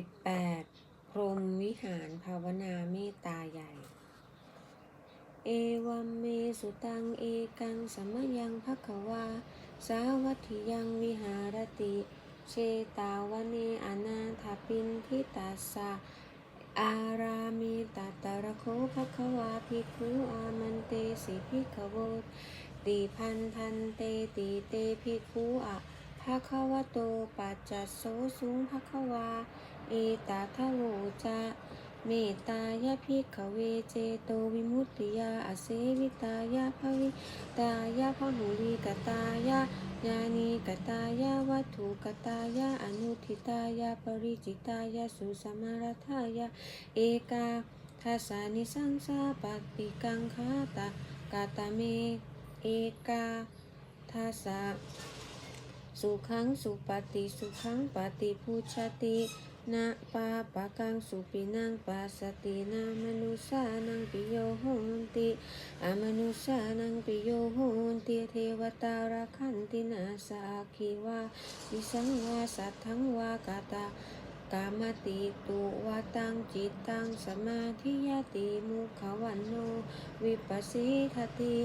18พรหมวิหารภาวนาเมตตาใหญ่ เอวัมเมสุตังเอกังสมยังภควา สาวัตถิยังวิหารติเชตาวเนอนาถปินทิตัสสะอารามิตัตระโคภควาภิกขุอามันเตสิภิกขโวติพันธันเตติเตภิกขุอะภควโตปัจจโสสุงภควา เอตาทะโวจะเมตตายะภิกเวเจโตวิมุตติยาอเสวิตายะภวิตายะพหุลีกตายะญาณีกตายะวัตถุกตายะอนุทิตายะปริจิตายะสุสมารทายะเอกาทัสสานิสังสาปฏิกังคาตากาตาเมเอกาทัสสสุขังสุปฏิสุขังปฏิพุชติ นะปาปะกังสุปินังปัสสตินามนุสานังปิโยโหนติอามนุสานังปิโยโหนติเทวตาราคันตินาสาคีวาวิสังวาสัทธังวากาตา กามติตุวาตังจิตตังสมาธิยติมุขวันโน วิปัสสิทติ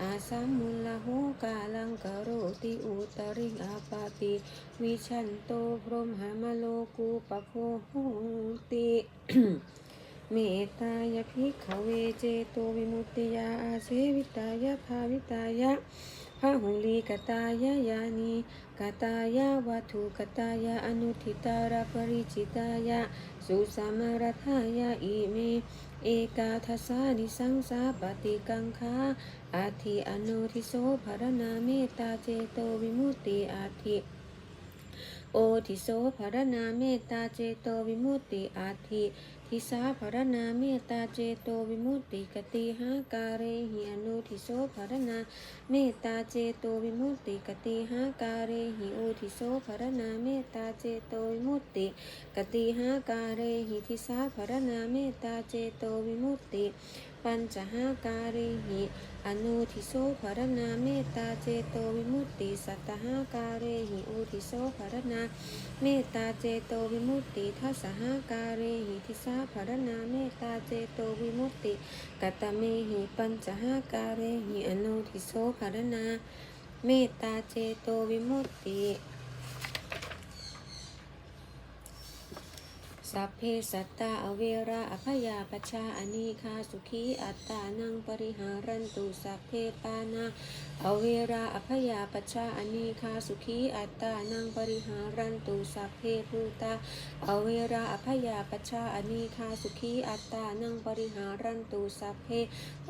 อาสัมมุลลหูกาลังกโรติอุตริงอาปาติวิชันโตพรหมหามโลกูปะโคโหติเมตตายภิขเวเจโตวิมุตติยาอาเสวิตายะภาวิตายะ พระหุลีกตายะยานีกตายะวัตถุกตายะอนุทิตาราปริจิตายะสุสมารัทายะอิเม เอกาทัสานิสังสาปฏิกังคาอาทิอโนทิโสภรนาเมตตาเจโตวิมุตติอาทิโอทิโสภรนาเมตตาเจโตวิมุตติอาทิ ทิสาภรนาเมตตาเจโตวิมุตติกติหาการเรหิอนุทิโสภรนาเมตตาเจโตวิมุตติกติหาการเรหิโอทิโสภรนาเมตตาเจโตวิมุตติกติหาการเรหิทิสาภรนาเมตตาเจโตวิมุตติ ปัญจหาการิหิอนุทิโสภรณาเมตตาเจโตวิมุตติสัตหาการิหิอุทิโสภรณาเมตตาเจโตวิมุตติทัสหาการิหิทิสาภรณาเมตตาเจโตวิมุตติกัตตเมหิปัญจหาการิหิอนุทิโสภรณาเมตตาเจโตวิมุตติ สัพเพสัตตาอเวราอภยาปชาอนีคาสุขีอัตตานังปริหารันตุสัพเพปานาอเวราอภยาปชาอนีคาสุขีอัตตานังปริหารันตุสัพเพภูตาอเวราอภยาปชาอนีคาสุขีอัตตานังปริหารันตุสัพเพ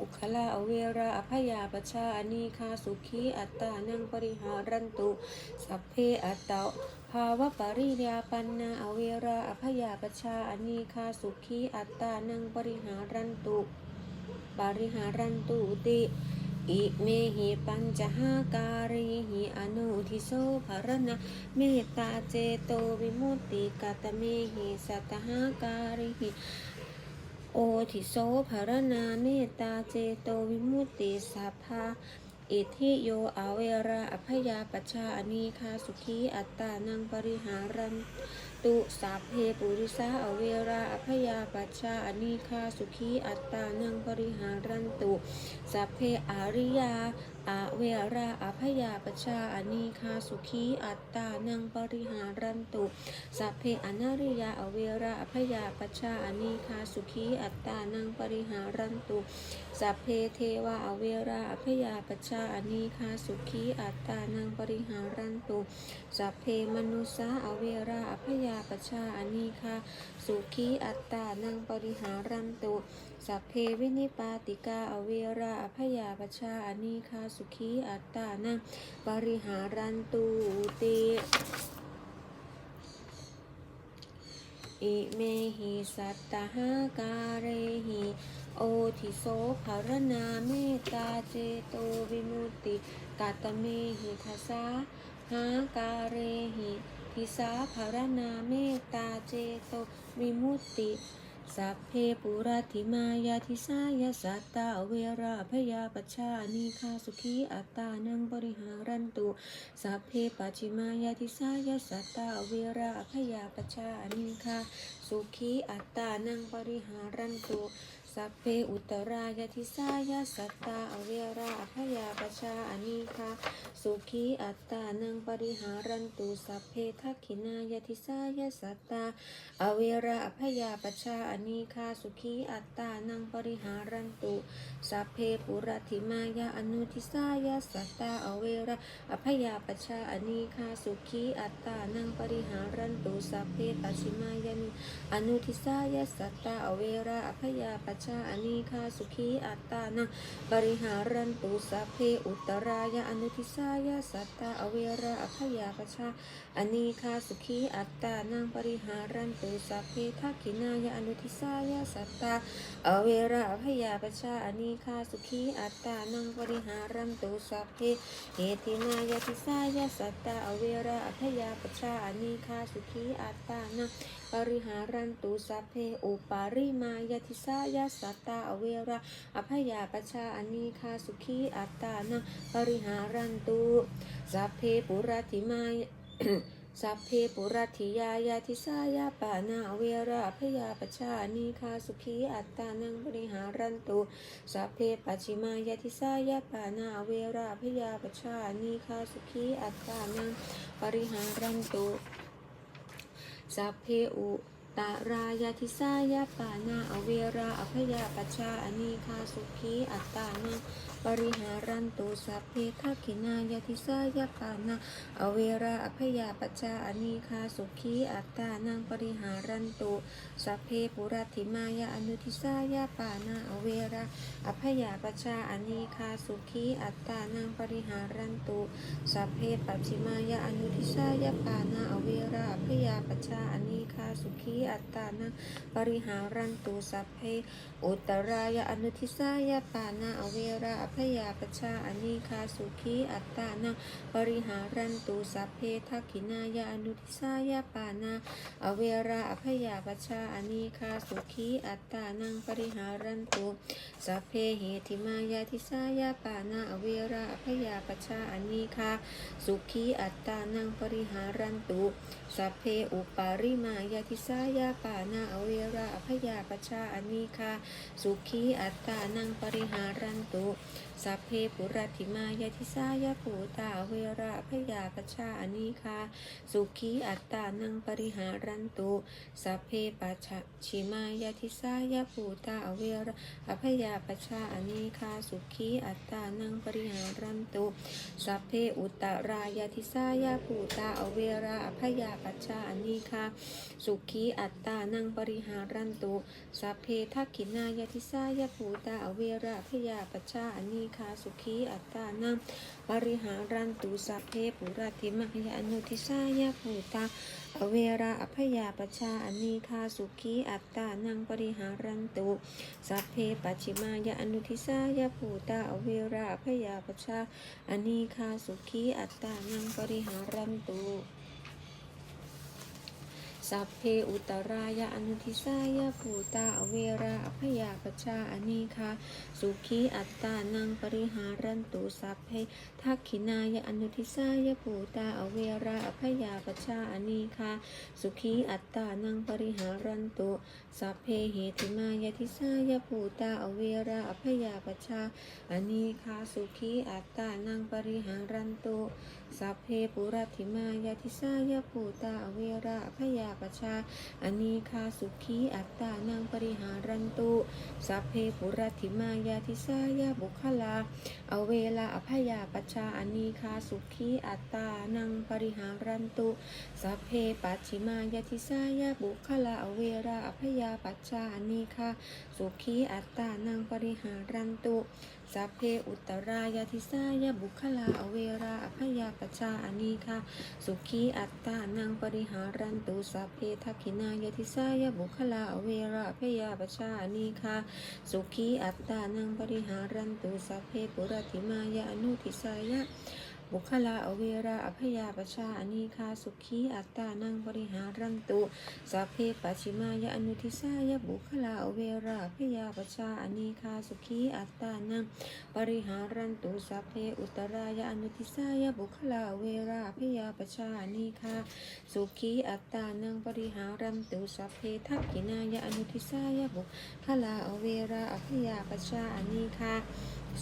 อุคลาอเวราอภยาปชชาอนีคาสุขีอัตตานังปริหารันตุสัพเพอัตตาภาวะปริยาปันนาอเวราอภยาปชาอนีคาสุขีอัตตานังปริหารันตุ ปริหารันตุติอิเมหิปัญจหาการิหิอนุทิโสภรณะเมตตาเจโตวิมุตติกาตเมหิสัตตหาการิหิโอทิโสภรณาเมตตาเจโตวิมุตติสัพพา อิทิโยอาเวราอภยาปชาอนีคาสุขีอัตตานังปริหารันตุสัพเพปุริสาอเวราอภยาปชชาอนีคาสุขีอัตตานังปริหารันตุสัพเพอาริยา อาเวราอภยาปชาอนีคาสุขีอัตตานังปริหารันตุสัพเพอนาริยาอเวราอภยาปชาอนีคาสุขีอัตตานังปริหารันตุสัพเพเทวาอเวราอภยาปชาอนีคาสุขีอัตตานังปริหารันตุสัพเพมนุสาอเวราอภยาปชชาอนีคาสุขีอัตตานังปริหารันตุ สัพเพวินิปาติกาอเวราอภยาปชาอนีคาสุขีอัตตานังปริหารันตุติอิเมหิสัตตหาการเรหิโอทิโสภารณาเมตตาเจโตวิมุตติกาตเมหิทัสสาหาการเรหิทิสาภารณาเมตตาเจโตวิมุตติ สัพเพปุรัติมายาทิสายาสัตตาเวราพยาปชานิคาสุขีอัตตานังบริหารันตุสัพเพปัจฉิมายาทิสายาสัตตาเวราพยาปชชานิคาสุขีอัตตานังบริหารันตุ สัพเพอุตรายาทิสายาสัตตาอเวราพยาปชชานิคาสุขีอัตตานังบริหารันตุสัพเพทักขินายาทิสายาสัตตาอเวระอภยาปชาอนีคาสุขีอัตตานังปริหารันตุสัพเพปุรติมายาอนุทิสายาสัตตาอเวระอภยาปชาอนีคาสุขีอัตตานังปริหารันตุสัพเพปัชิมายานิอนุทิสายาสัตตาอเวระอภยาปชาอนีคาสุขีอัตตานังปริหารันตุสัพเพอุตรายาอนุทิสายาสัตตาอเวระอภยาปชาอนีคาสุขีอัตตานังปริหารันตุสัพเพทักขินายาอนุทิสายาสัตตาอเวระพยาปชาอนีคาสุขีอัตตานังปริหารันตุสัพเพเหตินายาทิสายาสัตตาอเวระพยาปชาอนีคาสุขีอัตตานังปริหารันตุสัพเพอุปาริมายาทิสายาสัตตาอเวระอภยาปชาอนีคาสุขีอัตตานังปริหารันตุสัพเพปุรติมายสัพเพปุรัติยายาทิสายาปานาเวระพยาปชานีคาสุขีอัตตานังบริหารันตุสัพเพปัจิมายาทิสายาปานาเวระพยาปชานีคาสุขีอัตตานังบริหารันตุ สัพเพอุ ตารายาทิสายาปานาอเวระอภยาปชาอนีคาสุขีอัตตานังปริหารันตุสัพเพทักขินายาทิสายาปานาอเวระอภยาปชาอนีคาสุขีอัตตานังปริหารันตุสัพเพปุรัติมายาอนุทิสายาปานาอเวระอภยาปชาอนีคาสุขีอัตตานังปริหารันตุสัพเพปัจฉิมายาอนุทิสายาปานาอเวระอภยาปชาอนีคาสุขีอัตตานังปริหารันตุสัพเพอุตรายอนุทิสายปานาอเวระอภยาปชาอนีคาสุขีอัตตานาปริหารันตุสัพเพทักขินายอนุทิสายปานาอเวระอภยาปชาอนีคาสุขีอัตตานังปริหารันตุสัพเพเหติมายาทิสายปานาอเวระอภยาปชาอนีคาสุขีอัตตานังปริหารันตุสัพเพอุปาริมายาทิสายาปานาอเวราอภยาปชาอนีคาสุขีอัตตานังปริหารันตุ สัพเพปุรัติมายาทิสายาปูตาเวระพยาปชาอนีคา สุขีอัตตานังปริหารันตุสัพเพปัจฉชิมายาทิสายาปูตาเวระอภยาปชาอนีคา สุขีอัตตานังปริหารันตุสัพเพอุตตรายาทิสายาปูตาเวระอภยาปชาอนีคา สุขีอัตตานังปริหารันตุสัพเพทักขินายาทิสายาภูตาอเวระพยาปชาอนีคาสุขีอัตตานังปริหารันตุสัพเพปุราติมหยาอนุทิสายาภูตาอเวระอภยาปชาอนีคาสุขีอัตตานังปริหารันตุสัพเพปัจิมายาอนุทิสายาภูตาอเวระอภยาปชาอนีคาสุขีอัตตานังปริหารันตุ สัพเพอุตรายาอนุทิสายาภูตาอเวราอภยาปชาอเนคาสุขีอัตตานังปริหารันตุสัพเพ ทักขินายาอนุทิสายาภูตาอเวระอภยาปชาอนีคาสุขีอัตตานังปริหารันตุสัพเพเหติมายาทิสายาภูตาอเวระอภยาปชาอนีคาสุขีอัตตานังปริหารันตุสัพเพปุรัติมายาทิสายาภูตาอเวระพยาปชาอนีคาสุขีอัตตานังปริหารันตุสัพเพปุรัติมายาทิสายาบุคลา อเวลาอภยาปชชาอนีคาสุขีอัตตานังปริหารันตุสัพเพปัชิมายาทิสายาบุคลาเวราอภยาปัชชาอนีคาสุขีอัตตานังปริหารันตุ สัพเพอุตรายาทิสายาบุคลาอเวราอภยาปชาอนีคาสุขีอัตตานังปริหารันตุสัพเพทักขินายาทิสายาบุคลาอเวราอภยาปชาอนีคาสุขีอัตตานังปริหารันตุสัพเพปุรติมายาอนุทิสายะ บุคลาอเวราอภยาปชาอนีคาสุขีอัตตานังบริหารันตุสัพเพปัจฉิมายะอนุทิสายะบุคลาอเวราอภยาปชาอนีคาสุขีอัตตานังบริหารันตุสัพเพอุตรายะอนุทิสายะบุคลาอเวราอภยาปชาอนีคาสุขีอัตตานังบริหารันตุสัพเพทักขินายะอนุทิสายะบุคลาอเวราอภยาปชาอนีคา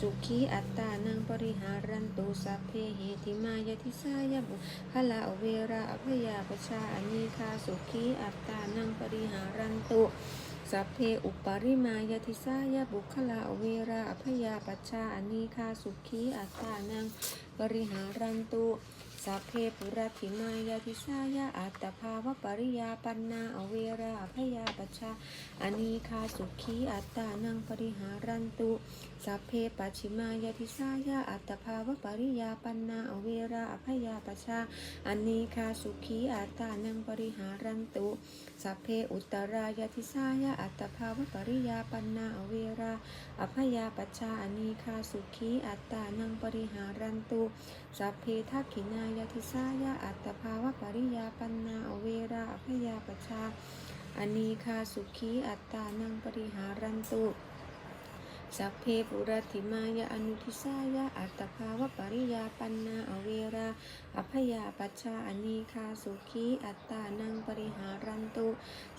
สุขีอัตตานังปริหารันตุสัพเพเหติมายทิสายบุคลาเวราอภยาปชาอนีคาสุขีอัตตานังปริหารันตุสัพเพอุปริมายทิสายบุคลาเวราอภยาปชาอนีคาสุขีอัตตานังปริหารันตุสัพเพปุรติมายาทิสายะอัตตภาวปริยาปันนาอเวราอภยาปชาอนีคาสุขีอัตตานังปริหารันตุ สัพเพปัจฉิมายทิสายะอัตภาวปริยาปันนาอเวราอภยาปชาอันนีคาสุขีอัตตานังปริหารันตุสัพเพอุตรายทิสายะอัตภาวปริยาปันนาอเวราอภยาปชาอันนีคาสุขีอัตตานังปริหารันตุสัพเพทักขินายทิสายะอัตตภาวปริยาปันนาอเวราอภยาปชาอันนีคาสุขีอัตตานังปริหารันตุ สัพเพปุรติมายะอนุทิสายะอัตภาวปริยาปันนาอเวรา อภยาปัชชาอนีคาสุขีอัตตานังปริหารันตุ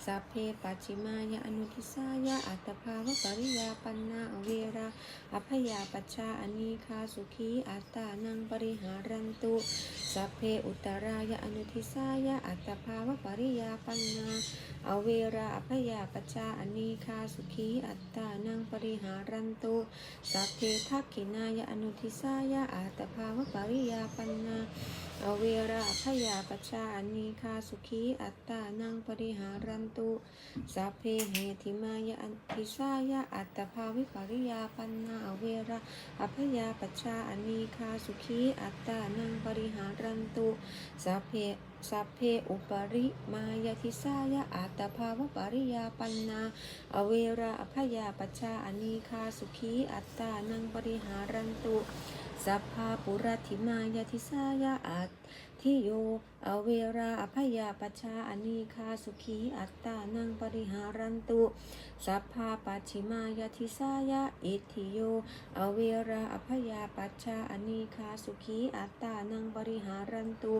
สัพเพปัจิมายะอนุทิสายะอัตตภาวปริยาปันนาเวราอภยาปัชชาอนีคาสุขีอัตตานังปริหารันตุสัพเพอุตรายะอนุทิสายะอัตตภาวปริยาปันนาอเวราอภยาปชาอนีคาสุขีอัตตานังปริหารันตุสัพเพทักขินายะอนุทิสายะอาตภาวปริยาปันนาอเวราอภยาปชาอนีคาสุขีอัตตานังปริหารันตุสัพเพเหติมายะอนุทิสายะอัตตภาวิปริยาปันนาอเวราอภยาปชาอนีคาสุขีอัตตานังปริหารันตุสัพเพสัพเพอุปริมายทิสายะอาตภาวปริยาปันนาอเวราอภยาปชาอนีคาสุขีอัตตานังปริหารันตุ สัพพาปุรติมายทิสายะอาทิโย อเวราอภยาปชาอนีคาสุขีอัตตานังปริหารันตุ สัพพาปัจฉิมายทิสายะอิทิโย อเวราอภยาปชาอนีคาสุขีอัตตานังปริหารันตุ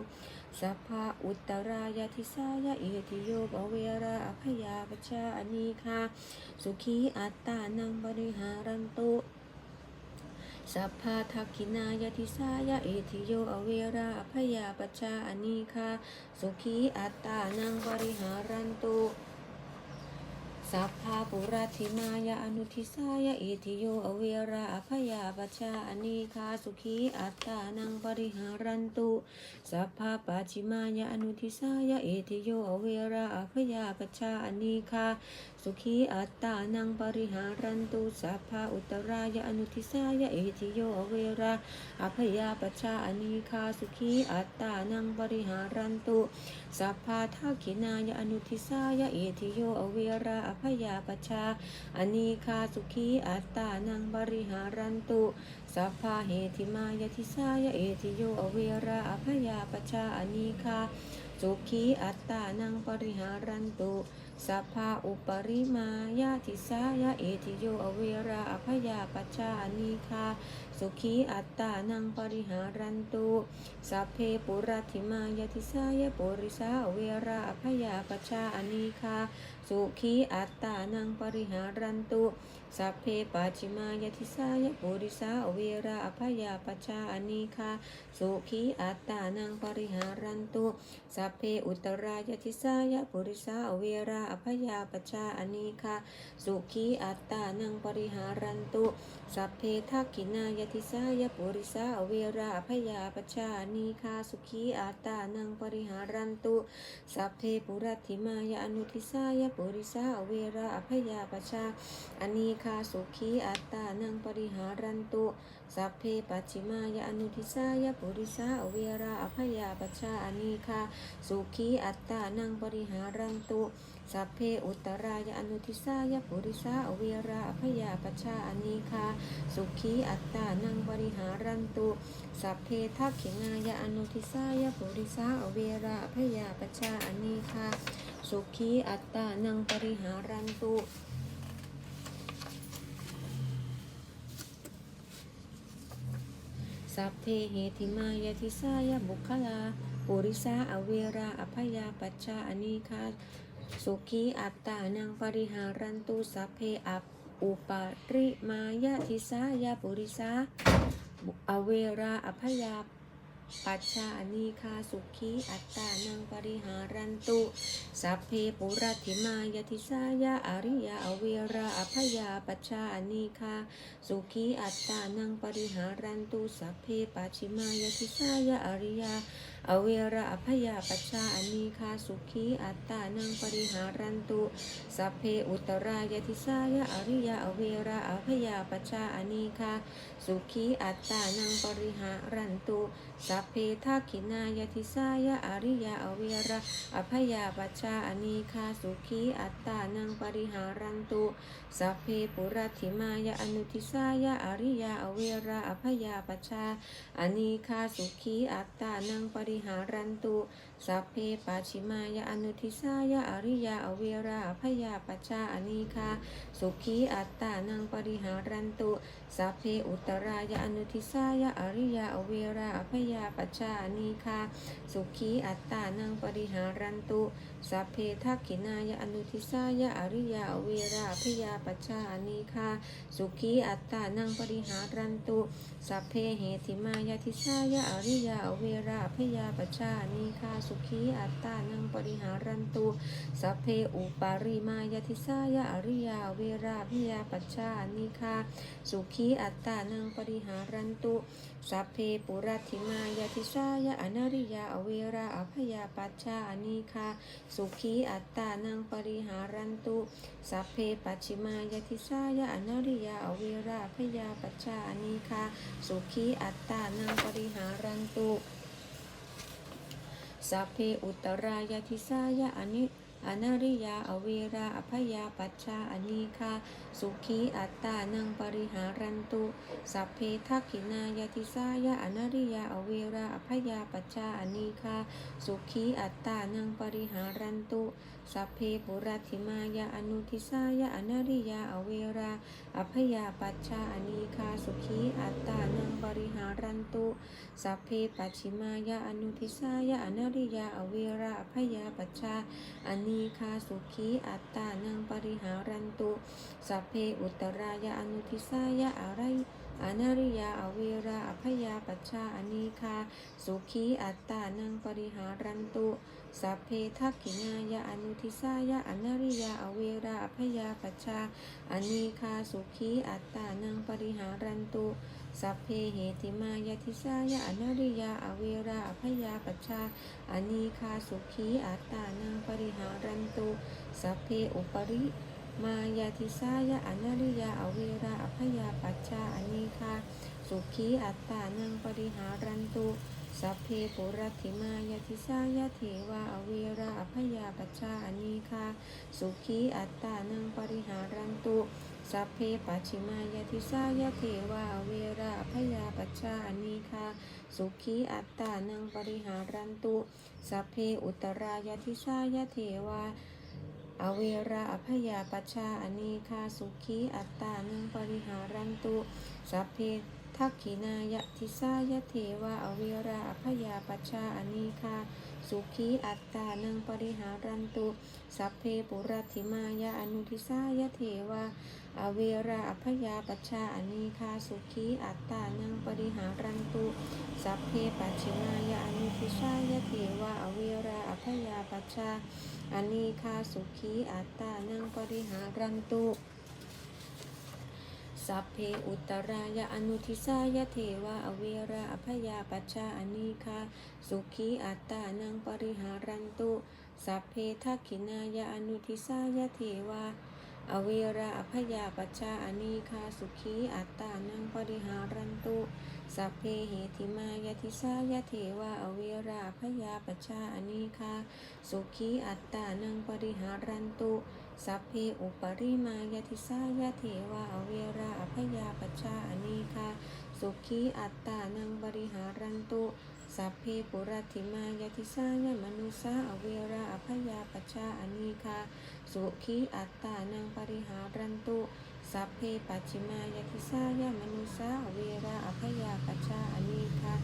สัพพะอุตรายทิสายะเอติโยบเวราอภยาปชาอนีคาสุขีอัตตานังบริหารันตุ สัพพาทักขินายทิสายะเอธิโยอเวราพยาปชาอนีคาสุขีอัตตานังบริหารันตุ สัพพาปุราธิมายะอนุทิสายะอิทิโยอเวราอภยาปชาอนีคาสุขีอัตตานังปริหารันตุสัพพาปัจิมายะอนุทิสายะอิทิโยอเวราอภยาปชาอนีคาสุขีอัตตานังปริหารันตุสัพพาอุตรายะอนุทิสายะอิทิโยอเวราอภยาปชาอนีคาสุขีอัตตานังปริหารันตุ สัพพาทักขินายะอนุทิสายะเอทิโยอเวราอภยาปชาอนีคาสุขีอัตตานังบริหารันตุสัพพาเหติมายะทิสายะเอทิโยอเวราอภยาปชาอนีคาสุขีอัตตานังบริหารันตุ สัพพาอุปริมายาทิสายาเอทิโยอเวราอภยาปชาอนีคา สุขีอัตตานังปริหารันตุสัพเพปุรัติมายติสายาปุริสาเวราอภยาปชาอนีคา สุขีอัตตานังปริหารันตุ สัพเพปัจิมายทิสายปุริสาเวราอภยาปชาอนิคาสุขีอัตตานังปริหารันตุสัพเพอุตรายทิสายปุริสาเวราอภยาปชาอนิคาสุขีอัตตานังปริหารันตุสัพเพทักขินายติสายะปุริสาเวราอภยาปชานีคาสุขีอาตานังปริหารันตุสัพเพปุรัติมายะอนุทิสายะปุริสาเวราอภยาปชาอนีคาสุขีอาตานังปริหารันตุสัพเพปัจฉิมายะอนุทิสายะปุริสาเวราอภยาปชาอนีคาสุขีอัตตานังปริหารันตุ สัพเพอุตตรายอนุทิสายปุริสาอเวราอภยาปชาอนีคา สุขีอัตตานังปริหารันตุสัพเพทักขินายอนุทิสายปุริสาอเวราอภยาปชาอนีคา สุขีอัตตานังปริหารันตุสัพเพเหติมายติสายบุคลาปุริสาอเวราอภยาปัจจาอนีคา สุขีอัตตานังปริหารันตุสัพเพอัปอุปาริมายติสายปุริสาอเวราอภยาปัจจานีคาสุขีอัตตานังปริหารันตุ สัพเพปุรัติมายติสายาอริยาอเวราอภยาปัจจานีคาสุขีอัตตานังปริหารันตุสัพเพปัจฉิมายติสายาอริยาอเวระอภยาปชาอนีคาสุขีอัตตานังปริหารันตุสัพเพอุตรายติสายาอริยาอเวระอภยาปชาอนีคาสุขีอัตตานังปริหารันตุสัพเพทักขินายติสายาอริยาอเวระอภยาปชชาอนีคาสุขีอัตตานังปริหารันตุ สัพเพปุรัติมายาอนุทิสายาอริยาอเวราอภยาปชาอนีคาสุขีอัตตานังปริหารันตุสัพเพปัชิมายาอนุทิสายาอริยาอเวราอภยาปชาอนีคาสุขีอัตตานังปริหารันตุสัพเพอุตรายาอนุทิสายาอริยาอเวราอภยาปชาอนีคาสุขีอัตตานังปริหารันตุสัพเพทักขินายาอนุทิสายาอริยาอเวราอภยาปปชานีคาสุขีอัตตานังปริหารันตุสัพเพเหติมายาทิชายาอริยาเวราพยาปัจจานีคาสุขีอัตตานังปริหารันตุสัพเพอุปาริมายาทิสายาอริยาเวราพยาปัจจานีคาสุขีอัตตานังปริหารันตุสัพเพปุรัติมายาทิสายาอนาริยาอเวราอภยาปัจจานีคาสุขีอัตตานังปริหารันตุสัพเพปัจฉิมายติสายาอนาริยาอเวราพยาปัจจานิคาสุขีอัตตานังปริหารันตุสัพเพอุตรายติสายาอนิ อนาริยา อเวราอภยาปัจชาอนีคา สุขีอัตตานังปริหารันตุ สัพเพทักขินายติสายาอนาริยา อเวราอภยาปัจชาอนีคา สุขีอัตตานังปริหารันตุ สัพเพปุรัติมายาอนุทิสายาอนาริยาอเวราอภยาปัจจาอนีคาสุขีอัตตานังปริหารันตุสัพเพปัจฉิมายาอนุทิสายาอนาริยาอเวราอภยาปัจจาอนีคาสุขีอัตตานังปริหารันตุสัพเพอุตรายาอนุทิสายาอะไร อนาริยาอเวราอภยาปัจจาอนีคา สุขีอัตตานังปริหารันตุ สัพเพทักขินายาอนุทิสายาอนาริยาอเวราอภยาปัจจาอนีคา สุขีอัตตานังปริหารันตุสัพเพเหติมายาทิสายาอนาริยาอเวราอภยาปัจจาอนีคาสุขีอัตตานังปริหารันตุสัพเพอุปริ มายาทิสายาอนาริยาอเวราอภยาปัจจาอนีคาสุขีอัตตานังปริหารันตุสัพเพปุรัติมายาทิสายาเทวาอเวราอภยาปัจจาอนีคาสุขีอัตตานังปริหารันตุสัพเพปัจฉิมายาทิสายาเทวาอเวราอภยาปัจจาอนีคาสุขีอัตตานังปริหารันตุสัพเพอุตรายาทิสายาเทวา อเวราอภยาปชาอนีคาสุขีอัตตานังปริหารันตุสัพเพทักขินายะทิสายะเทวาอเวราอภยาปชาอนีคา สุขีอัตตานังปริหารันตุ สัพเพปุรัติมายะอนุทิสายะเทวาอเวราอภยาปัชาอนีคาสุขีอัตตานังปริหารันตุ สัพเพปัจฉิมายะอนุทิสายะเทวาอเวราอภยาปัชชาอนีคาสุขีอัตตานังปริหารันตุ สัพเพอุตรายะอนุทิสายะเทวาอเวราอภยาปัชชาอนีคาสุขีอัตตานังปริหารันตุสัพเพทักขินายะอนุทิสายะเทวาอเวราอภยาปัชชาอนีคาสุขีอัตตานังปริหารันตุสัพเพเหติมายติสายะเทวะอเวราอภยาปัชชาอนีคาสุขีอัตตานังปริหารันตุ สัพเพอุปริมายติสายเทวะอเวราอภยาปชาอนีคาสุขีอัตตานังปริหารันตุสัพเพปุรัติมายติสายมนุสาอเวราอภยาปชาอนีคาสุขีอัตตานังปริหารันตุสัพเพปัจฉิมายติสายะมนุสาอเวราอภยาปชาอนีคา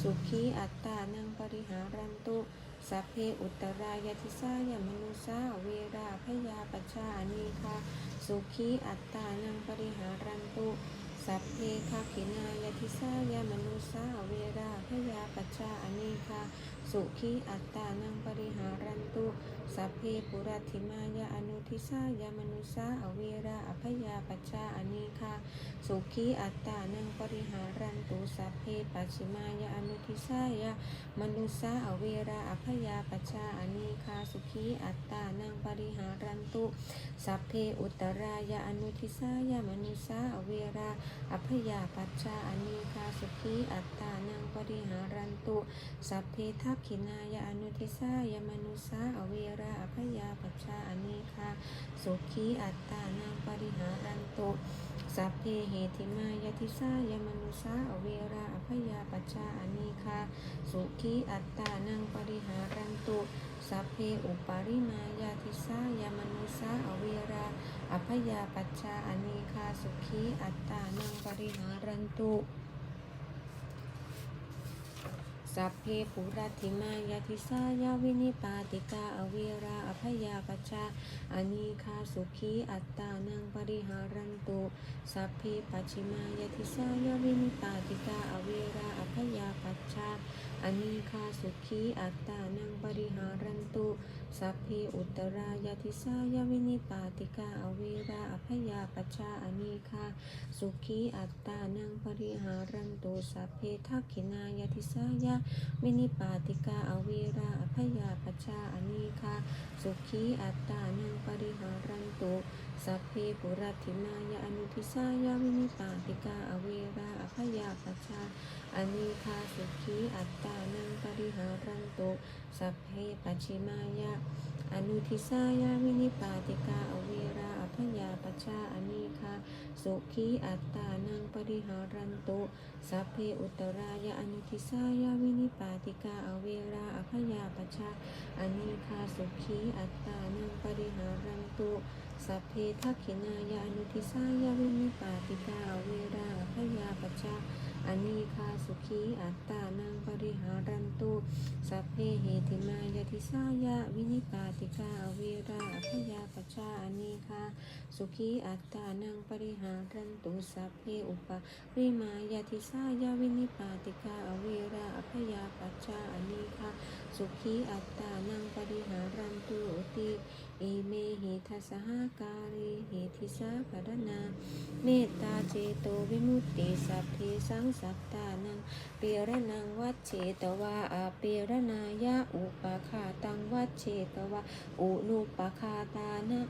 สุขีอัตตานังปริหารันตุ สัพเพอุตรายทิสายามนุสาเวราพยาปชาอนีคาสุขีอัตตานังปริหารันตุสัพเพคาขินายทิสายามนุสาเวราพยาปชชาอเนคา สุขีอัตตานังปริหารันตุสัพเพปุรัติมายะอนุทิสายะมนุสาอเวราอภยาปัชชาอเนคาสุขีอัตตานังปริหารันตุสัพเพปัจิมายะอนุทิสายะมนุสาอเวราอภยาปัชชาอเนคาสุขีอัตตานังปริหารันตุสัพเพอุตตรายะอนุทิสายะมนุสาอเวราอัพยาปัชชาอนีคาสุขีอัตตานังปริหารันตุสัพเพทกขินายะอนุทิสายมนุสาอเวราอัพยาปัชชาอนีคาสุขีอัตตานังปริหารันตุสัพเพเหติมายติสายมนุสาอเวราอัพยาปัชชาอนีคาสุขีอัตตานังปริหารันตุสัพเพอุปาริมายาติสายมนุสาอเวราอัพยาปัชชาอนีคาสุขีอัตตานังปริหารันตุ สัพเพปุรัติมายาทิสายาวินิปาติกาอเวราอภยาปชาอนีคาสุขีอัตตานังปริหารันตุสัพเพปัจิมายาทิสายาวินิปาติกาอเวราอภยาปชาอนีคาสุขีอัตตานังปริหารันตุ สัพเพอุตรายาทิสายาวินิปาติกาอเวราอภยาปชาอนิคาสุขีอัตตานังปริหารันตุสัพเพทักขินายาทิสายาวินิปาติกาอเวราอภยาปชาอนิคาสุขีอัตตานังปริหารันตุสัพเพปุรัติมายาอนุทิสายาวินิปาติกาอเวราอภยาปชาอนีคาสุขีอัตตานังปริหารันตุสัพเพปัจฉิมายาอนุทิสายาวินิปาติกาอเวราอภยาปชาอนีคาสุขีอัตตานังปริหารันตุสัพเพอุตรายะอนุทิสายาวินิปาติกาอเวราอภยาปชาอนีคาสุขีอัตตานังปริหารันตุ สัพเพทักขินายะอนุทิสายาวินิปาติกาเวราอภยาปชาอานีคาสุขีอัตตานังปริหารันตุสัพเพเหติมายติสายะวินิปาติกาเวราอภยาปชาอานีคาสุขีอัตตานังปริหารันตุสัพเพอุปริมายติสายะวินิปาติกาเวราอภยาปชาอานีคาสุขีอัตตานังปริหารันตุติ อิเมหิทัสหาการิหิติสาปดนาเมตตาเจโตวิมุตติสัพเพสังสัตตานังเปรนังวัดเชตวาอาเปรนายะอุปคาตังวัดเชตวาอุนุปคาตานะ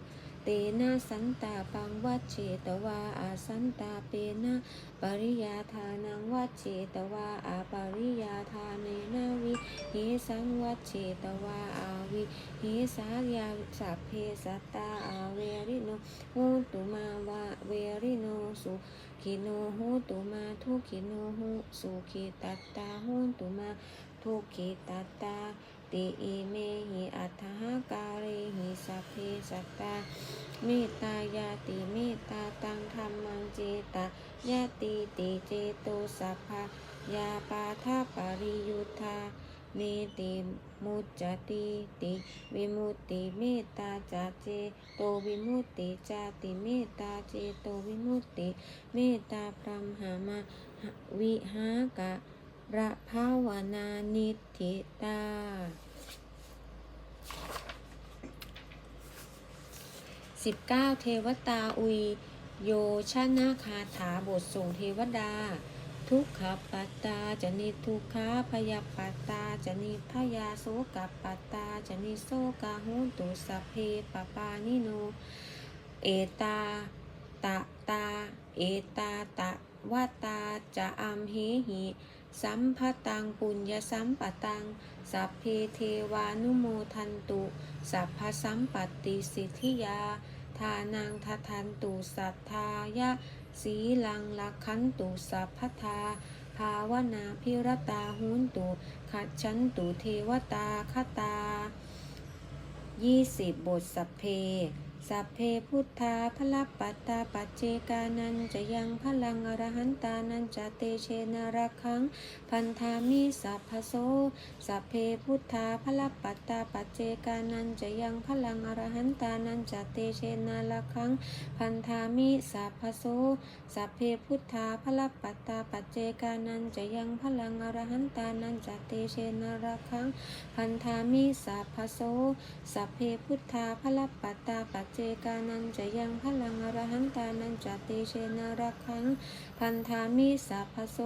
เตนะสันตาปังวัดเฉตวาอาสันตาเปนะปริยาทานังวัดเฉตวาอาปริยาทาเนนาวิเหสังวัดเฉตวาอาวิเหสายาสัพเพสัตตาอาเวริโนโหตุมาวะเวริโนสุขิโนโหตุมาทุขิโนโหสุขิตัตตาโหตุมาทุขิตัตตา ติอิเมหิอัตถหการิหิสัพเพสัตตาเมตตายาติเมตตาตังธรรมังเจตายาติติเจโตสัพพะยาปาทาปริยุทธาเมติมุจจติติวิมุตติเมตตาจาเจโตวิมุตติจาติเมตตาเจโตวิมุตติเมตตาพรหมหามาวิหากะ ระภาวนานิธิตาสิบเก้าเทวตาอุย โยชนะคาถาบทส่งเทวดา ทุกขปัตตาจะนิทุกขาพยาปัตตาจะนิพยาโสกปัตตาจะนิโสกาหุตุสเพปปานิโน เอตาตะตา เอตาตะวตาจะอัมเหหิ สัมภตังปุญญสัมปตัง สัพเพเทวานุโมทันตุ สัพพสัมปติสิทธิยา ทานังทัทันตุสัทธายะ สีลังลักขันตุสัพพทา ภาวนาพิรตาหุนตุขัดฉันตุเทวตาคตายี่สิบบทสัพเพ สัพเพพุทธาพละปัตตาปัจเจกานันจะยังพลังอรหันตานันจะเตเชนะระคัง พันธามิสัพพโสสัพเพพุทธาพละปัตตาปัจเจกานันจะยังพลังอรหันตานันจะเตเชนะระคัง พันธามิสัพพโสสัพเพพุทธาพละปัตตาปัจเจกานันจะยังพลังอรหันตานันจะเตเชนะระคัง พันธามิสัพพโสสัพเพพุทธาพละปัตตาปัจเจกานันจะยังพลังอรหันตานันจะติเชนรักขัง พันธามิสัพพโส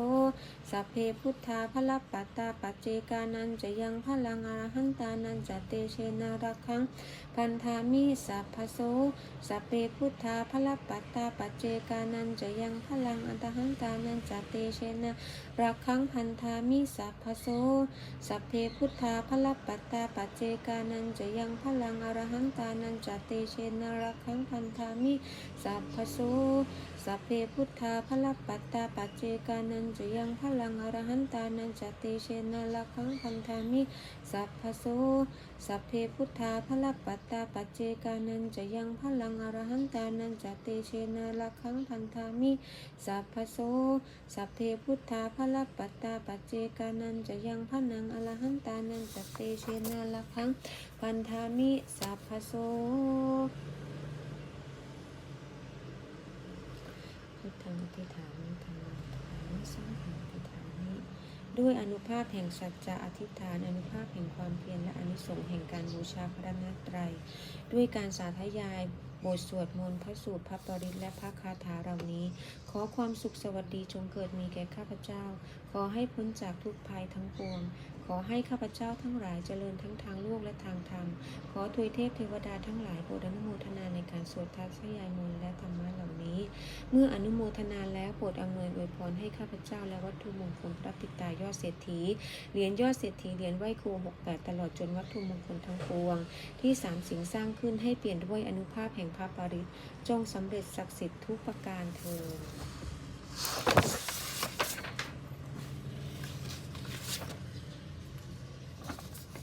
สัพเพพุทธาพละปัตตาปัจเจกานันจะยังพลังอรหันตานันจะติเชนรักขัง พันธามิสัพพโสสัพเพพุทธาพละปัตตาปัจเจกานันจะยังพลังอรหันตานันจะเตเชนะรักขังพันธามิสัพพโสสัพเพพุทธาพละปัตตาปัจเจกานันจะยังพลังอรหันตานันจะเตเชนะรักขังพันธามิสัพพโส สัพเพพุทธาพลปัตตาปัจเจกานันจะยังพลังอรหันตานันจะเตเชนะระคังพันธามิสัพพโสสัพเพพุทธาพลปัตตาปัจเจกานันจะยังพลังอรหันตานันจะเตเชนะระคังพันธามิสัพพโสสัพเพพุทธาพลปัตตาปัจเจกานันจะยังพลังอรหันตานันจะเตเชนะระคังพันธามิสัพพโส พุทธังอธิษฐามิธรรมังธิษฐามิสังฆังอธิษฐามิด้วยอนุภาพแห่งสัจจะอธิษฐาน อนุภาพแห่งความเพียรและอนิสงส์แห่งการบูชาพระรัตนตรัย ด้วยการสาธยายบทสวดมนต์พระสูตรพระปริตและพระคาถาเหล่านี้ ขอความสุขสวัสดีจงเกิดมีแก่ข้าพเจ้า ขอให้พ้นจากทุกภัยทั้งปวง ขอให้ข้าพเจ้าทั้งหลายเจริญทั้งทางโลกและทางธรรม ขอทวยเทพเทวดาทั้งหลายโปรดอนุโมทนาในการสวดทักษยายมนต์และธรรมะเหล่านี้ เมื่ออนุโมทนาแล้วโปรดอำนวยอวยพรให้ข้าพเจ้าและวัตถุมงคลพระปิตายอดเศรษฐี เหรียญยอดเศรษฐีเหรียญไหวครู68ตลอดจนวัตถุมงคลทั้งปวง ที่สามสิ่งสร้างขึ้นให้เปลี่ยนด้วยอนุภาพแห่งพระปริจงสำเร็จศักดิ์สิทธิ์ทุกประการเถิด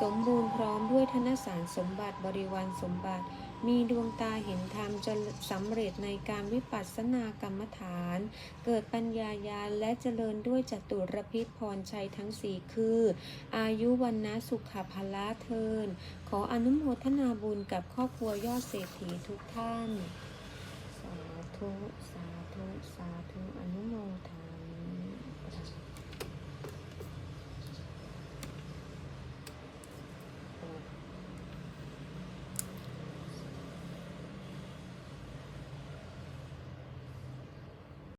สมบูรณ์พร้อมด้วยธนสารสมบัติบริวารสมบัติ มีดวงตาเห็นธรรมจะสำเร็จในการวิปัสสนากรรมฐาน เกิดปัญญาญาณและเจริญด้วยจตุรพิษพรชัยทั้งสี่คือ อายุวันนะสุขภละเทิน ขออนุโมทนาบุญกับครอบครัวยอดเศรษฐีทุกท่าน สาธุสาธุสาธุ